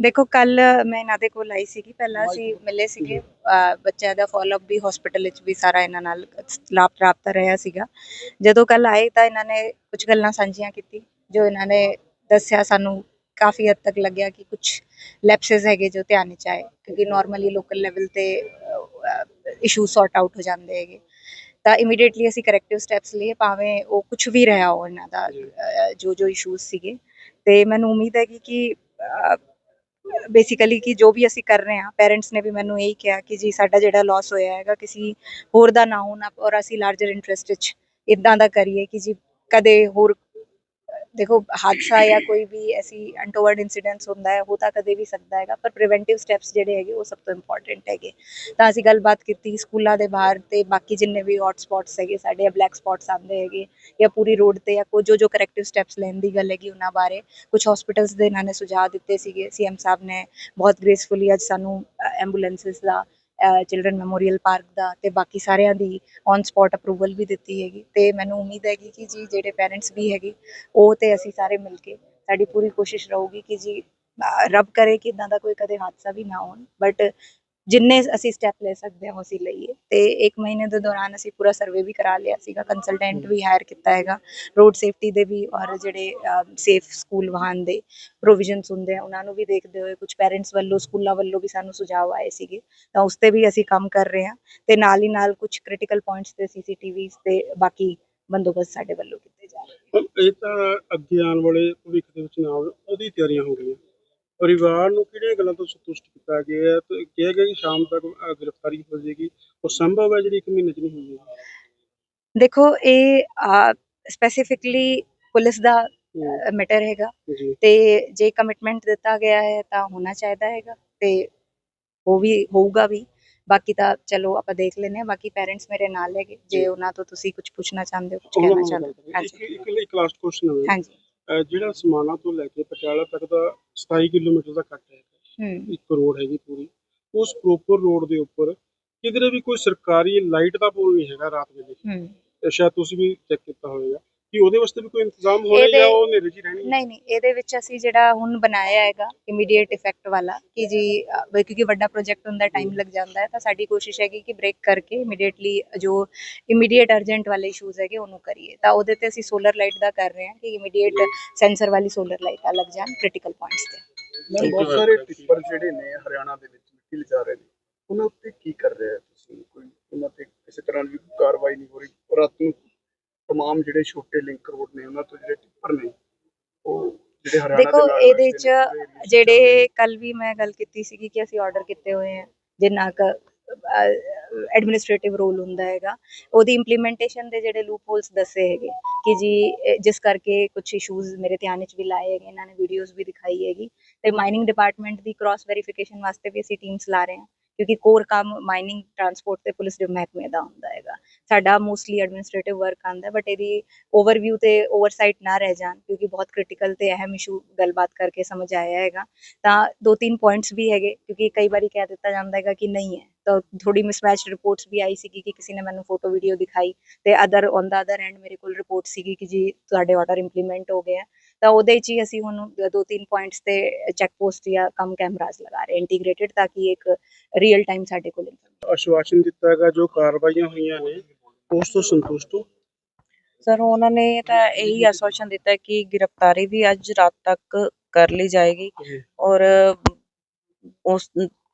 ਦੇਖੋ ਕੱਲ ਮੈਂ ਇਹਨਾਂ ਦੇ ਕੋਲ ਆਈ ਸੀਗੀ। ਪਹਿਲਾਂ ਅਸੀਂ ਮਿਲੇ ਸੀਗੇ। ਅਹ ਬੱਚਿਆਂ ਦਾ ਫਾਲੋਅਪ ਵੀ ਹਸਪੀਟਲ ਵਿੱਚ ਵੀ ਸਾਰਾ ਇਹਨਾਂ ਨਾਲ ਲਾਭ ਰਾਬਤਾ ਰਿਹਾ ਸੀਗਾ। ਜਦੋਂ ਕੱਲ ਆਏ ਤਾਂ ਇਹਨਾਂ ਨੇ ਕੁਝ ਗੱਲਾਂ ਸਾਂਝੀਆਂ ਕੀਤੀ ਜੋ ਇਹਨਾਂ ਨੇ ਦੱਸਿਆ। ਸਾਨੂੰ ਕਾਫੀ ਹੱਦ ਤੱਕ ਲੱਗਿਆ ਕਿ ਕੁਝ ਲੈਪਸਸ ਹੈਗੇ ਜੋ ਧਿਆਨ ਵਿੱਚ ਆਏ ਕਿਉਂਕਿ ਨਾਰਮਲੀ ਲੋਕਲ ਲੈਵਲ ਤੇ ਇਸ਼ੂ ਸੌਰਟ ਆਊਟ ਹੋ ਜਾਂਦੇ ਹੈਗੇ। ਤਾਂ ਇਮੀਡੀਏਟਲੀ ਅਸੀਂ ਕਰੈਕਟਿਵ ਸਟੈਪਸ ਲਏ ਭਾਵੇਂ ਉਹ ਕੁਝ ਵੀ ਰਿਹਾ ਹੋ ਇਹਨਾਂ ਦਾ ਅਹ ਜੋ ਜੋ ਇਸ਼ੂਜ਼ ਸੀਗੇ। ਤੇ ਮੈਨੂੰ ਉਮੀਦ ਹੈ ਕਿ ਕਿ ਬੇਸਿਕਲੀ ਕਿ ਜੋ ਵੀ ਅਸੀਂ ਕਰ ਰਹੇ ਹਾਂ ਪੇਰੈਂਟਸ ਨੇ ਵੀ ਮੈਨੂੰ ਇਹੀ ਕਿਹਾ ਕਿ ਜੀ ਸਾਡਾ ਜਿਹੜਾ ਲਾਸ ਹੋਇਆ ਹੈਗਾ, ਕਿਸੇ ਹੋਰ ਦਾ ਨਾ ਹੋਣਾ, ਔਰ ਅਸੀਂ ਲਾਰਜਰ ਇੰਟਰਸਟ ਵਿੱਚ ਇਦਾਂ ਦਾ ਕਰੀਏ ਕਿ ਜੀ ਕਦੇ ਹੋਰ ਦੇਖੋ, ਹਾਦਸਾ ਜਾਂ ਕੋਈ ਵੀ ਐਸੀ ਅਨਟੋਵਰਡ ਇਨਸੀਡੈਂਟਸ ਹੁੰਦਾ ਹੈ, ਉਹ ਤਾਂ ਕਦੇ ਵੀ ਸਕਦਾ ਹੈਗਾ, ਪਰ ਪ੍ਰੀਵੈਂਟਿਵ ਸਟੈਪਸ ਜਿਹੜੇ ਹੈਗੇ, ਉਹ ਸਭ ਤੋਂ ਇੰਪੋਰਟੈਂਟ ਹੈਗੇ। ਤਾਂ ਅਸੀਂ ਗੱਲਬਾਤ ਕੀਤੀ ਸਕੂਲਾਂ ਦੇ ਬਾਹਰ ਤੇ ਬਾਕੀ ਜਿੰਨੇ ਵੀ ਹੌਟ ਸਪੌਟਸ ਹੈਗੇ, ਸਾਡੇ ਬਲੈਕ ਸਪੌਟਸ ਆਉਂਦੇ ਹੈਗੇ, ਜਾਂ ਪੂਰੀ ਰੋਡ ਤੇ ਜਾਂ ਕੋ ਜੋ ਜੋ ਕਰੈਕਟਿਵ ਸਟੈਪਸ ਲੈਣ ਦੀ ਗੱਲ ਹੈਗੀ, ਉਹਨਾਂ ਬਾਰੇ ਕੁਝ ਹਸਪੀਟਲਸ ਦੇ ਇਹਨਾਂ ਨੇ ਸੁਝਾਅ ਦਿੱਤੇ ਸੀਗੇ। ਸੀਐਮ ਸਾਹਿਬ ਨੇ ਬਹੁਤ ਗ੍ਰੇਸਫੁਲੀ ਅੱਜ ਸਾਨੂੰ ਐਂਬੂਲੈਂਸਸ ਦਾ ਚਿਲਡਰਨ ਮੈਮੋਰੀਅਲ ਪਾਰਕ ਦਾ ਤੇ ਬਾਕੀ ਸਾਰਿਆਂ ਦੀ ਔਨ ਸਪੌਟ ਅਪਰੂਵਲ ਵੀ ਦਿੱਤੀ ਹੈਗੀ। ਤੇ ਮੈਨੂੰ ਉਮੀਦ ਹੈਗੀ ਕਿ ਜੀ ਜਿਹੜੇ ਪੇਰੈਂਟਸ ਵੀ ਹੈਗੇ, ਉਹ ਤੇ ਅਸੀਂ ਸਾਰੇ ਮਿਲ ਕੇ ਸਾਡੀ ਪੂਰੀ ਕੋਸ਼ਿਸ਼ ਰਹੂਗੀ ਕਿ ਜੀ ਰੱਬ ਕਰੇ ਕਿ ਇਦਾਂ ਦਾ ਕੋਈ ਕਦੇ ਹਾਦਸਾ ਵੀ ਨਾ ਹੋਣ। ਬਟ ਜਿੰਨੇ ਅਸੀਂ ਸਟੈਪ ਲੈ ਸਕਦੇ ਹਾਂ ਉਹ ਅਸੀਂ ਲਈਏ ਤੇ ਇੱਕ ਮਹੀਨੇ ਦੇ ਦੌਰਾਨ ਅਸੀਂ ਪੂਰਾ ਸਰਵੇ ਵੀ ਕਰਾ ਲਿਆ ਸੀਗਾ ਕੰਸਲਟੈਂਟ ਵੀ ਹਾਇਰ ਕੀਤਾ ਹੈਗਾ। ਰੋਡ ਸੇਫਟੀ ਦੇ ਵੀ ਔਰ ਜਿਹੜੇ ਸੇਫ ਸਕੂਲ ਵਾਹਨ ਦੇ ਪ੍ਰੋਵੀਜ਼ਨਸ ਹੁੰਦੇ ਆ ਉਹਨਾਂ ਨੂੰ ਵੀ ਦੇਖਦੇ ਹੋਏ ਕੁਝ ਪੈਰੈਂਟਸ ਵੱਲੋਂ ਸਕੂਲਾਂ ਵੱਲੋਂ ਵੀ ਸਾਨੂੰ ਸੁਝਾਅ ਆਏ ਸੀਗੇ। ਤਾਂ ਉਸ ਤੇ ਵੀ ਅਸੀਂ ਕੰਮ ਕਰ ਰਹੇ ਹਾਂ ਤੇ ਨਾਲ ਹੀ ਨਾਲ ਕੁਝ ਕ੍ਰਿਟੀਕਲ ਪੁਆਇੰਟਸ ਤੇ ਸੀਸੀਟੀਵੀਜ਼ ਤੇ ਬਾਕੀ ਬੰਦੋਬਸਤ ਸਾਡੇ ਵੱਲੋਂ ਕੀਤੇ ਜਾ ਰਹੇ ਹੁਣ ਇਹ ਤਾਂ ਅੱਗੇ ਆਉਣ ਵਾਲੇ ਭਵਿੱਖ ਦੇ ਵਿੱਚ ਨਾ ਆਵੇ ਉਹਦੀ ਤਿਆਰੀਆਂ ਹੋ ਗਈਆਂ। ਪਰਿਵਾਰ ਨੂੰ ਕਿਹੜੀਆਂ ਗੱਲਾਂ ਤੋਂ ਸੰਤੁਸ਼ਟ ਕੀਤਾ ਗਿਆ ਹੈ? ਤੇ ਕਿਹਾ ਗਿਆ ਕਿ ਸ਼ਾਮ ਤੱਕ ਗ੍ਰਿਫਤਾਰੀ ਹੋ ਜਾਏਗੀ। ਉਹ ਸੰਭਵ ਹੈ ਜਿਹੜੀ ਇੱਕ ਮਹੀਨੇ ਚ ਨਹੀਂ ਹੋਈ ਦੇਖੋ ਇਹ ਸਪੈਸੀਫਿਕਲੀ ਪੁਲਿਸ ਦਾ ਮੈਟਰ ਹੈਗਾ। ਜੀ। ਤੇ ਜੇ ਕਮਿਟਮੈਂਟ ਦਿੱਤਾ ਗਿਆ ਹੈ ਤਾਂ ਹੋਣਾ ਚਾਹੀਦਾ ਹੈਗਾ। ਤੇ ਉਹ ਵੀ ਹੋਊਗਾ ਵੀ। ਬਾਕੀ ਤਾਂ ਚਲੋ ਆਪਾਂ ਦੇਖ ਲੈਨੇ ਆ ਬਾਕੀ ਪੈਰੈਂਟਸ ਮੇਰੇ ਨਾਲ ਹੈਗੇ। ਜੇ। ਉਹਨਾਂ ਤੋਂ ਤੁਸੀਂ ਕੁਝ ਪੁੱਛਣਾ ਚਾਹੁੰਦੇ ਹੋ ਕੁਝ ਕਹਿਣਾ ਚਾਹੁੰਦੇ ਹੋ। ਹਾਂਜੀ। ਇੱਕ ਇੱਕ ਲਾਸਟ ਕੁਐਸਚਨ ਹੈ। ਹਾਂਜੀ। ਜਿਹੜਾ ਸਮਾਣਾ ਤੋਂ ਲੈ ਕੇ ਪਟਿਆਲਾ ਤੱਕ ਦਾ 27 ਕਿਲੋਮੀਟਰ ਦਾ ਕੱਟ ਹੈ ਹੂੰ। ਇੱਕ ਰੋਡ ਹੈਗੀ ਪੂਰੀ। ਉਸ ਪ੍ਰੋਪਰ ਰੋਡ ਦੇ ਉੱਪਰ ਕਿਧਰੇ ਵੀ ਕੋਈ ਸਰਕਾਰੀ ਲਾਈਟ ਦਾ ਪੋਲ ਨਹੀਂ ਹੈਗਾ ਰਾਤ ਵੇਲੇ। ਸ਼ਾਇਦ ਤੁਸੀਂ ਵੀ ਚੈੱਕ ਕੀਤਾ ਹੋਵੇਗਾ। ਕਿ ਉਹਦੇ ਵਾਸਤੇ ਵੀ ਕੋਈ ਇੰਤਜ਼ਾਮ ਹੋਣਾ ਜਾਂ ਉਹ ਹਨੇਰੇ 'ਚ ਹੀ ਰਹਿਣੀ? ਨਹੀਂ ਨਹੀਂ ਇਹਦੇ ਵਿੱਚ ਅਸੀਂ ਜਿਹੜਾ ਹੁਣ ਬਣਾਇਆ ਹੈਗਾ ਇਮੀਡੀਏਟ ਇਫੈਕਟ ਵਾਲਾ ਕਿ ਜੀ ਅ, ਵੀ ਕਿਉਂਕਿ ਵੱਡਾ ਪ੍ਰੋਜੈਕਟ ਹੁੰਦਾ ਟਾਈਮ ਲੱਗ ਜਾਂਦਾ ਹੈ ਤਾਂ ਸਾਡੀ ਕੋਸ਼ਿਸ਼ ਹੈਗੀ ਕਿ ਬ੍ਰੇਕ ਕਰਕੇ ਇਮੀਡੀਏਟਲੀ ਜੋ ਇਮੀਡੀਏਟ ਅਰਜੈਂਟ ਵਾਲੇ ਇਸ਼ੂਜ਼ ਹੈਗੇ ਉਹਨੂੰ ਕਰੀਏ। ਤਾਂ ਉਹਦੇ ਤੇ ਅਸੀਂ ਸੋਲਰ ਲਾਈਟ ਦਾ ਕਰ ਰਹੇ ਹਾਂ ਕਿ ਇਮੀਡੀਏਟ ਸੈਂਸਰ ਵਾਲੀ ਸੋਲਰ ਲਾਈਟਾਂ ਲੱਗ ਜਾਣ ਕ੍ਰਿਟੀਕਲ ਪੁਆਇੰਟਸ ਤੇ। ਮੈਮ ਬਹੁਤ ਸਾਰੇ ਟਿੱਪਰ ਜਿਹੜੇ ਨੇ ਹਰਿਆਣਾ ਦੇ ਵਿੱਚ ਮਿੱਟੀ ਲਿਜਾ ਰਹੇ ਨੇ ਉਹਨਾਂ ਉੱਤੇ ਕੀ ਕਰ ਰਹੇ ਹੋ ਤੁਸੀਂ? ਕੋਈ ਉਹਨਾਂ ਤੇ ਕਿਸੇ ਤਰ੍ਹਾਂ ਦੀ ਕਾਰਵਾਈ ਨਹੀਂ ਹੋ ਰਹੀ ਰਾਤ ਨੂੰ ਤਮਾਮ ਜਿਹੜੇ ਛੋਟੇ ਲਿੰਕ ਰੋਡ ਨੇ ਉਹਨਾਂ ਤੋਂ ਜਿਹੜੇ ਟਿੱਪਰ ਨੇ ਉਹ ਜਿਹੜੇ ਹਰਿਆਣਾ ਦੇਖੋ ਦੇ ਨਾਲ ਇਹਦੇ ਲੱਗਦੇ ਚ ਨੇ, ਜਿਹੜੇ ਕੱਲ ਵੀ ਮੈਂ ਗੱਲ ਕੀਤੀ ਸੀਗੀ ਕਿ ਅਸੀਂ ਆਰਡਰ ਕੀਤੇ ਹੋਏ ਆ ਜਿੰਨਾ ਕ ਐਡਮਿਨਿਸਟ੍ਰੇਟਿਵ ਰੋਲ ਹੁੰਦਾ ਹੈਗਾ ਉਹਦੀ ਇੰਪਲੀਮੈਂਟੇਸ਼ਨ ਦੇ ਜਿਹੜੇ ਲੂਪ ਹੋਲਸ ਦੱਸੇ ਹੈਗੇ ਕਿ ਜੀ ਇਹ ਜਿਸ ਕਰਕੇ ਕੁਝ ਇਸ਼ੂਜ਼ ਮੇਰੇ ਧਿਆਨ ਵਿੱਚ ਵੀ ਲਾਏ ਹੈਗੇ ਇਹਨਾਂ ਨੇ ਵੀਡੀਓਜ਼ ਵੀ ਦਿਖਾਈ ਹੈਗੀ ਤੇ ਮਾਈਨਿੰਗ ਡਿਪਾਰਟਮੈਂਟ ਦੀ ਕ੍ਰਾਸ ਵੈਰੀਫਿਕੇਸ਼ਨ ਵਾਸਤੇ ਵੀ ਅਸੀਂ ਟੀਮਸ ਲਾ ਰਹੇ ਹਾਂ ਕਿਉਂਕਿ ਕੋਰ ਕੰਮ ਮਾਈਨਿੰਗ ਟਰਾਂਸਪੋਰਟ ਤੇ ਪੁਲਿਸ ਦੇ ਮਹਿਕਮੇ ਦਾ ਹੁੰਦਾ ਹੈਗਾ ਸਾਡਾ ਮੋਸਟਲੀ ਐਡਮਿਨਿਸਟ੍ਰੇਟਿਵ ਵਰਕ ਆਂਦਾ ਬਟ ਇਹਦੀ ਓਵਰਵਿਊ ਤੇ ਓਵਰਸਾਈਟ ਨਾ ਰਹਿ ਜਾਣ, ਕਿਉਂਕਿ ਬਹੁਤ ਕ੍ਰਿਟੀਕਲ ਤੇ ਅਹਿਮ ਇਸ਼ੂ ਗੱਲਬਾਤ ਕਰਕੇ ਸਮਝ ਆਇਆ ਹੈਗਾ। ਤਾਂ ਦੋ ਤਿੰਨ ਪੁਆਇੰਟਸ ਵੀ ਹੈਗੇ, ਕਿਉਂਕਿ ਕਈ ਵਾਰੀ ਕਹਿ ਦਿੱਤਾ ਜਾਂਦਾ ਹੈਗਾ ਕਿ ਨਹੀਂ ਹੈ। ਤਾਂ ਥੋੜੀ ਮਿਸਮੈਚ ਰਿਪੋਰਟਸ ਵੀ ਆਈ ਸੀਗੀ ਕਿ ਕਿਸੇ ਨੇ ਮੈਨੂੰ ਫੋਟੋ ਵੀਡੀਓ ਦਿਖਾਈ ਤੇ other on the other end ਮੇਰੇ ਕੋਲ ਰਿਪੋਰਟ ਸੀਗੀ ਕਿ ਜੀ ਤੁਹਾਡੇ ਆਰਡਰ ਇੰਪਲੀਮੈਂਟ ਹੋ ਗਿਆ। ਤਾਂ ਉਹਦੇ ਵਿੱਚ ਹੀ ਅਸੀਂ ਹੁਣ ਦੋ ਤਿੰਨ ਪੁਆਇੰਟਸ ਤੇ ਚੈੱਕ ਪੋਸਟ ਜਾਂ ਕਮ ਕੈਮਰਾਸ ਲਗਾ ਰਹੇ ਇੰਟੀਗ੍ਰੇਟਿਡ ਤਾਂ ਕਿ ਇੱਕ ਰੀਅਲ ਟਾਈਮ ਸਾਡੇ ਕੋਲ information ਆਸ਼ਵਾਸਨ ਦਿੱਤਾ ਹੈਗਾ ਜੋ ਕਾਰਵਾਈਆਂ ਹੋਈਆਂ ਨੇ ਉਸ ਤੋਂ ਸੰਤੁਸ਼ਟ ਹੋ? ਸਰ ਉਹਨਾਂ ਨੇ ਤਾਂ ਇਹੀ ਆਸ਼ਵਾਸਨ ਦਿੱਤਾ ਕਿ ਗ੍ਰਿਫਤਾਰੀ ਵੀ ਅੱਜ ਰਾਤ ਤੱਕ ਕਰ ਲਈ ਜਾਏਗੀ ਜੀ। ਔਰ ਉਸ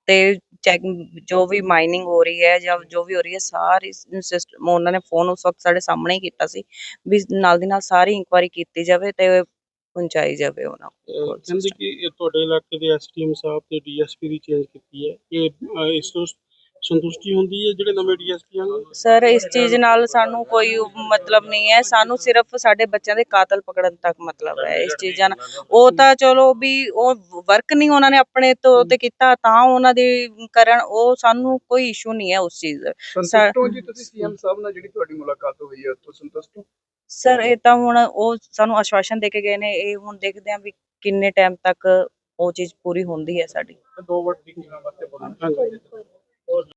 ਤੇ ਚੈੱਕ ਜੋ ਵੀ ਮਾਈਨਿੰਗ ਹੋ ਰਹੀ ਹੈ ਜਾਂ ਜੋ ਵੀ ਹੋ ਰਹੀ ਹੈ ਸਾਰੀ ਸਿਸਟਮ ਉਹਨਾਂ ਨੇ ਫੋਨ ਉਸ ਵਕਤ ਸਾਡੇ ਸਾਹਮਣੇ ਹੀ ਕੀਤਾ ਸੀ ਵੀ ਨਾਲ ਦੀ ਨਾਲ ਸਾਰੀ ਇਨਕੁਆਇਰੀ ਕੀਤੀ ਜਾਵੇ ਤੇ ਪਹੁੰਚਾਈ ਜਾਵੇ ਉਹਨਾਂ ਅਹ ਕੋਲ ਕਹਿੰਦੇ ਕਿ ਇਹ ਤੁਹਾਡੇ ਇਲਾਕੇ ਦੇ ਐਸਟੀਐਮ ਸਾਹਿਬ ਤੇ ਡੀਐਸਪੀ ਦੀ ਚੇਂਜ ਕੀਤੀ ਹੈ। ਇਹ ਅਹ, ਇਸ ਤੋਂ ਸੰਤੁਸ਼ਟੀ ਹੁੰਦੀ ਹੈ ਜਿਹੜੇ ਨਵੇਂ ਡੀਐਸਪੀ ਆਣਗੇ ਸਰ ਇਸ ਚੀਜ਼ ਨਾਲ ਸਾਨੂੰ ਕੋਈ ਮਤਲਬ ਨਹੀਂ ਹੈ। ਸਾਨੂੰ ਸਿਰਫ ਸਾਡੇ ਬੱਚਿਆਂ ਦੇ ਕਾਤਲ ਪਕੜਨ ਤੱਕ ਮਤਲਬ ਹੈ ਇਸ ਚੀਜ਼ਾਂ ਨਾਲ। ਉਹ ਤਾਂ ਚਲੋ ਵੀ ਉਹ ਵਰਕ ਨਹੀਂ ਉਹਨਾਂ ਨੇ ਆਪਣੇ ਤੋਂ ਤੇ ਕੀਤਾ ਤਾਂ ਉਹਨਾਂ ਦੇ ਕਰਨ ਉਹ ਸਾਨੂੰ ਕੋਈ ਇਸ਼ੂ ਨਹੀਂ ਹੈ ਉਸ ਚੀਜ਼ ਦਾ। ਸੰਤੁਸ਼ਟ ਹੋ ਜੀ ਤੁਸੀਂ ਸੀਐਮ ਸਾਹਿਬ ਨਾਲ ਜਿਹੜੀ ਤੁਹਾਡੀ ਮੁਲਾਕਾਤ ਹੋਈ ਹੈ ਉੱਥੋਂ ਸੰਤੁਸ਼ਟ ਹੋ? ਸਰ ਇਹ ਤਾਂ ਹੁਣ ਉਹ ਸਾਨੂੰ ਆਸ਼ਵਾਸਨ ਦੇ ਕੇ ਗਏ ਨੇ। ਇਹ ਹੁਣ ਦੇਖਦੇ ਹਾਂ ਵੀ ਕਿੰਨੇ ਟਾਈਮ ਤੱਕ ਉਹ ਚੀਜ਼ ਪੂਰੀ ਹੁੰਦੀ ਹੈ ਸਾਡੀ। ਦੋ ਵਰਡ ਦੀ ਵਾਸਤੇ ਬੋਲਣਾ